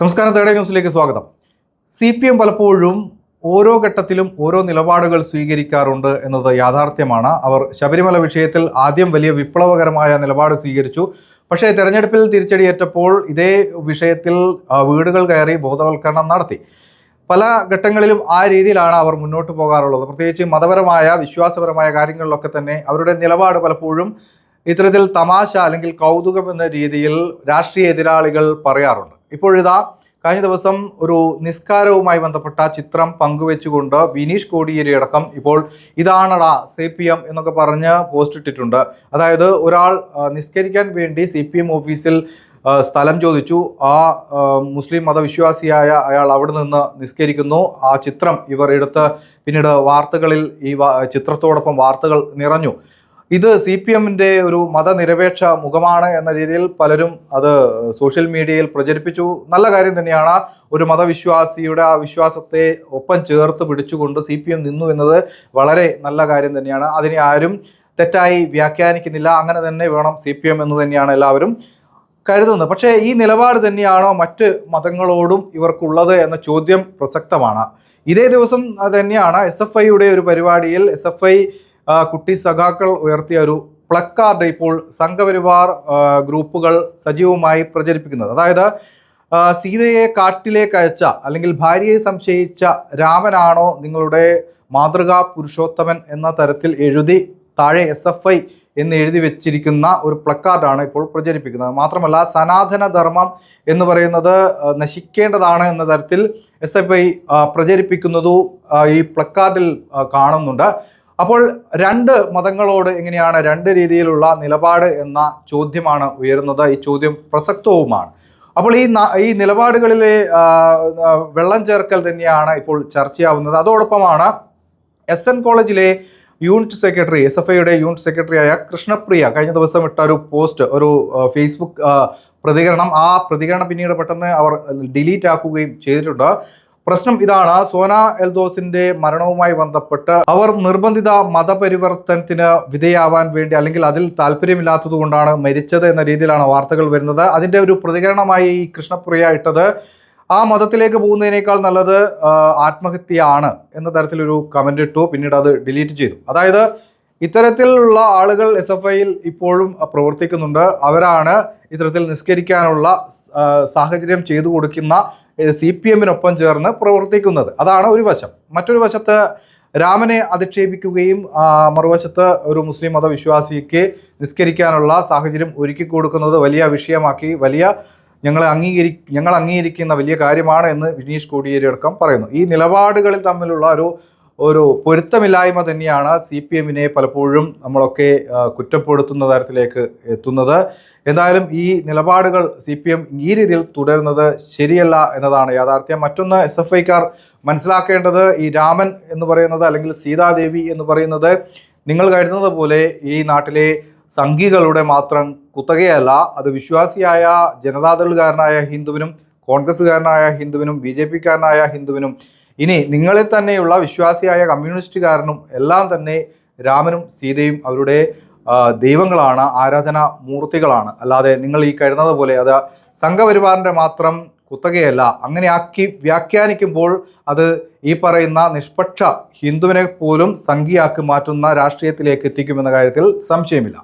നമസ്കാരം തേടേ ന്യൂസിലേക്ക് സ്വാഗതം. സി പി എം പലപ്പോഴും ഓരോ ഘട്ടത്തിലും ഓരോ നിലപാടുകൾ സ്വീകരിക്കാറുണ്ട് എന്നത് യാഥാർത്ഥ്യമാണ്. അവർ ശബരിമല വിഷയത്തിൽ ആദ്യം വലിയ വിപ്ലവകരമായ നിലപാട് സ്വീകരിച്ചു. പക്ഷേ തെരഞ്ഞെടുപ്പിൽ തിരിച്ചടിയേറ്റപ്പോൾ ഇതേ വിഷയത്തിൽ വീടുകൾ കയറി ബോധവൽക്കരണം നടത്തി. പല ഘട്ടങ്ങളിലും ആ രീതിയിലാണ് അവർ മുന്നോട്ട് പോകാറുള്ളത്. പ്രത്യേകിച്ച് മതപരമായ വിശ്വാസപരമായ കാര്യങ്ങളിലൊക്കെ തന്നെ അവരുടെ നിലപാട് പലപ്പോഴും ഇത്തരത്തിൽ തമാശ അല്ലെങ്കിൽ കൗതുകം എന്ന രീതിയിൽ രാഷ്ട്രീയ എതിരാളികൾ പറയാറുണ്ട്. ഇപ്പോഴിതാ കഴിഞ്ഞ ദിവസം ഒരു നിസ്കാരവുമായി ബന്ധപ്പെട്ട ചിത്രം പങ്കുവെച്ചുകൊണ്ട് വിനീഷ് കോടിയേരി അടക്കം ഇപ്പോൾ ഇതാണടാ സി പി എം എന്നൊക്കെ പറഞ്ഞ് പോസ്റ്റ് ഇട്ടിട്ടുണ്ട്. അതായത് ഒരാൾ നിസ്കരിക്കാൻ വേണ്ടി സി പി എം ഓഫീസിൽ സ്ഥലം ചോദിച്ചു. ആ മുസ്ലിം മതവിശ്വാസിയായ അയാൾ അവിടെ നിന്ന് നിസ്കരിക്കുന്നു. ആ ചിത്രം ഇവർ എടുത്ത് പിന്നീട് വാർത്തകളിൽ ഈ ചിത്രത്തോടൊപ്പം വാർത്തകൾ നിറഞ്ഞു. ഇത് സി പി എമ്മിന്റെ ഒരു മതനിരപേക്ഷ മുഖമാണ് എന്ന രീതിയിൽ പലരും അത് സോഷ്യൽ മീഡിയയിൽ പ്രചരിപ്പിച്ചു. നല്ല കാര്യം തന്നെയാണ് ഒരു മതവിശ്വാസിയുടെ ആ വിശ്വാസത്തെ ഒപ്പം ചേർത്ത് പിടിച്ചുകൊണ്ട് സി പി എം നിന്നു എന്നത് വളരെ നല്ല കാര്യം തന്നെയാണ്. അതിനെ ആരും തെറ്റായി വ്യാഖ്യാനിക്കുന്നില്ല. അങ്ങനെ തന്നെ വേണം സി പി എം എന്ന് തന്നെയാണ് എല്ലാവരും കരുതുന്നത്. പക്ഷേ ഈ നിലപാട് തന്നെയാണോ മറ്റ് മതങ്ങളോടും ഇവർക്കുള്ളത് എന്ന ചോദ്യം പ്രസക്തമാണ്. ഇതേ ദിവസം തന്നെയാണ് എസ് എഫ് ഐയുടെ ഒരു പരിപാടിയിൽ എസ് എഫ് ഐ കുട്ടി സഖാക്കൾ ഉയർത്തിയ ഒരു പ്ലക്കാർഡ് ഇപ്പോൾ സംഘപരിവാർ ഗ്രൂപ്പുകൾ സജീവമായി പ്രചരിപ്പിക്കുന്നത്. അതായത് സീതയെ കാട്ടിലേക്ക് അയച്ച അല്ലെങ്കിൽ ഭാര്യയെ സംശയിച്ച രാമനാണോ നിങ്ങളുടെ മാതൃകാ പുരുഷോത്തമൻ എന്ന തരത്തിൽ എഴുതി താഴെ എസ് എഫ് ഐ എന്ന് എഴുതി വെച്ചിരിക്കുന്ന ഒരു പ്ലക്കാർഡാണ് ഇപ്പോൾ പ്രചരിപ്പിക്കുന്നത്. മാത്രമല്ല സനാതന ധർമ്മം എന്ന് പറയുന്നത് നശിക്കേണ്ടതാണ് എന്ന തരത്തിൽ എസ് എഫ് ഐ പ്രചരിപ്പിക്കുന്നതും ഈ പ്ലക്കാർഡിൽ കാണുന്നുണ്ട്. അപ്പോൾ രണ്ട് മതങ്ങളോട് എങ്ങനെയാണ് രണ്ട് രീതിയിലുള്ള നിലപാട് എന്ന ചോദ്യമാണ് ഉയരുന്നത്. ഈ ചോദ്യം പ്രസക്തവുമാണ്. അപ്പോൾ ഈ ഈ നിലപാടുകളിലെ വെള്ളം ചേർക്കൽ തന്നെയാണ് ഇപ്പോൾ ചർച്ചയാവുന്നത്. അതോടൊപ്പമാണ് എസ് എൻ കോളേജിലെ യൂണിറ്റ് സെക്രട്ടറി എസ് എഫ് ഐയുടെ യൂണിറ്റ് സെക്രട്ടറിയായ കൃഷ്ണപ്രിയ കഴിഞ്ഞ ദിവസം ഇട്ട ഒരു പോസ്റ്റ് ഒരു ഫേസ്ബുക്ക് പ്രതികരണം. ആ പ്രതികരണം പിന്നീട് പെട്ടെന്ന് അവർ ഡിലീറ്റ് ആക്കുകയും ചെയ്തിട്ടുണ്ട്. പ്രശ്നം ഇതാണ്. സോന എൽദോസിന്റെ മരണവുമായി ബന്ധപ്പെട്ട് അവർ നിർബന്ധിത മതപരിവർത്തനത്തിന് വിധേയാവാൻ വേണ്ടി അല്ലെങ്കിൽ അതിൽ താല്പര്യമില്ലാത്തത് കൊണ്ടാണ് മരിച്ചത് എന്ന രീതിയിലാണ് വാർത്തകൾ വരുന്നത്. അതിന്റെ ഒരു പ്രതികരണമായി ഈ കൃഷ്ണപ്രിയ ഇട്ടത് ആ മതത്തിലേക്ക് പോകുന്നതിനേക്കാൾ നല്ലത് ആത്മഹത്യയാണ് എന്ന തരത്തിലൊരു കമന്റ് ഇട്ടു. പിന്നീട് അത് ഡിലീറ്റ് ചെയ്തു. അതായത് ഇത്തരത്തിലുള്ള ആളുകൾ എസ് എഫ് ഐയിൽ ഇപ്പോഴും പ്രവർത്തിക്കുന്നുണ്ട്. അവരാണ് ഇത്തരത്തിൽ നിസ്കരിക്കാനുള്ള സാഹചര്യം ചെയ്തു കൊടുക്കുന്ന സി പി എമ്മിനൊപ്പം ചേർന്ന് പ്രവർത്തിക്കുന്നത്. അതാണ് ഒരു വശം. മറ്റൊരു വശത്ത് രാമനെ അധിക്ഷേപിക്കുകയും മറുവശത്ത് ഒരു മുസ്ലിം മതവിശ്വാസിക്ക് നിസ്കരിക്കാനുള്ള സാഹചര്യം ഒരുക്കി കൊടുക്കുന്നത് വലിയ വിഷയമാക്കി വലിയ ഞങ്ങൾ അംഗീകരി ഞങ്ങൾ അംഗീകരിക്കുന്ന വലിയ കാര്യമാണ് എന്ന് വിനീഷ് കോടിയേരി അടക്കം പറയുന്നു. ഈ നിലപാടുകളിൽ തമ്മിലുള്ള ഒരു ഒരു പൊരുത്തമില്ലായ്മ തന്നെയാണ് സി പി എമ്മിനെ പലപ്പോഴും നമ്മളൊക്കെ കുറ്റപ്പെടുത്തുന്ന തരത്തിലേക്ക് എത്തുന്നത്. എന്തായാലും ഈ നിലപാടുകൾ സി പി എം ഈ രീതിയിൽ തുടരുന്നത് ശരിയല്ല എന്നതാണ് യാഥാർത്ഥ്യം. മറ്റൊന്ന് എസ് എഫ് ഐക്കാർ മനസ്സിലാക്കേണ്ടത് ഈ രാമൻ എന്ന് പറയുന്നത് അല്ലെങ്കിൽ സീതാദേവി എന്ന് പറയുന്നത് നിങ്ങൾ കരുതുന്നത് പോലെ ഈ നാട്ടിലെ സംഘികളുടെ മാത്രം കുത്തകയല്ല. അത് വിശ്വാസിയായ ജനതാദളുകാരനായ ഹിന്ദുവിനും കോൺഗ്രസ്സുകാരനായ ഹിന്ദുവിനും ബി ജെ പിക്കാരനായ ഹിന്ദുവിനും ഇനി നിങ്ങളെ തന്നെയുള്ള വിശ്വാസിയായ കമ്മ്യൂണിസ്റ്റുകാരനും എല്ലാം തന്നെ രാമനും സീതയും അവരുടെ ദൈവങ്ങളാണ് ആരാധന മൂർത്തികളാണ്. അല്ലാതെ നിങ്ങൾ ഈ കരുതുന്നത് പോലെ അത് സംഘപരിവാറിന്റെ മാത്രം കുത്തകയല്ല. അങ്ങനെ ആക്കി വ്യാഖ്യാനിക്കുമ്പോൾ അത് ഈ പറയുന്ന നിഷ്പക്ഷ ഹിന്ദുവിനെ പോലും സംഘിയാക്കി മാറ്റുന്ന രാഷ്ട്രീയത്തിലേക്ക് എത്തിക്കുമെന്ന കാര്യത്തിൽ സംശയമില്ല.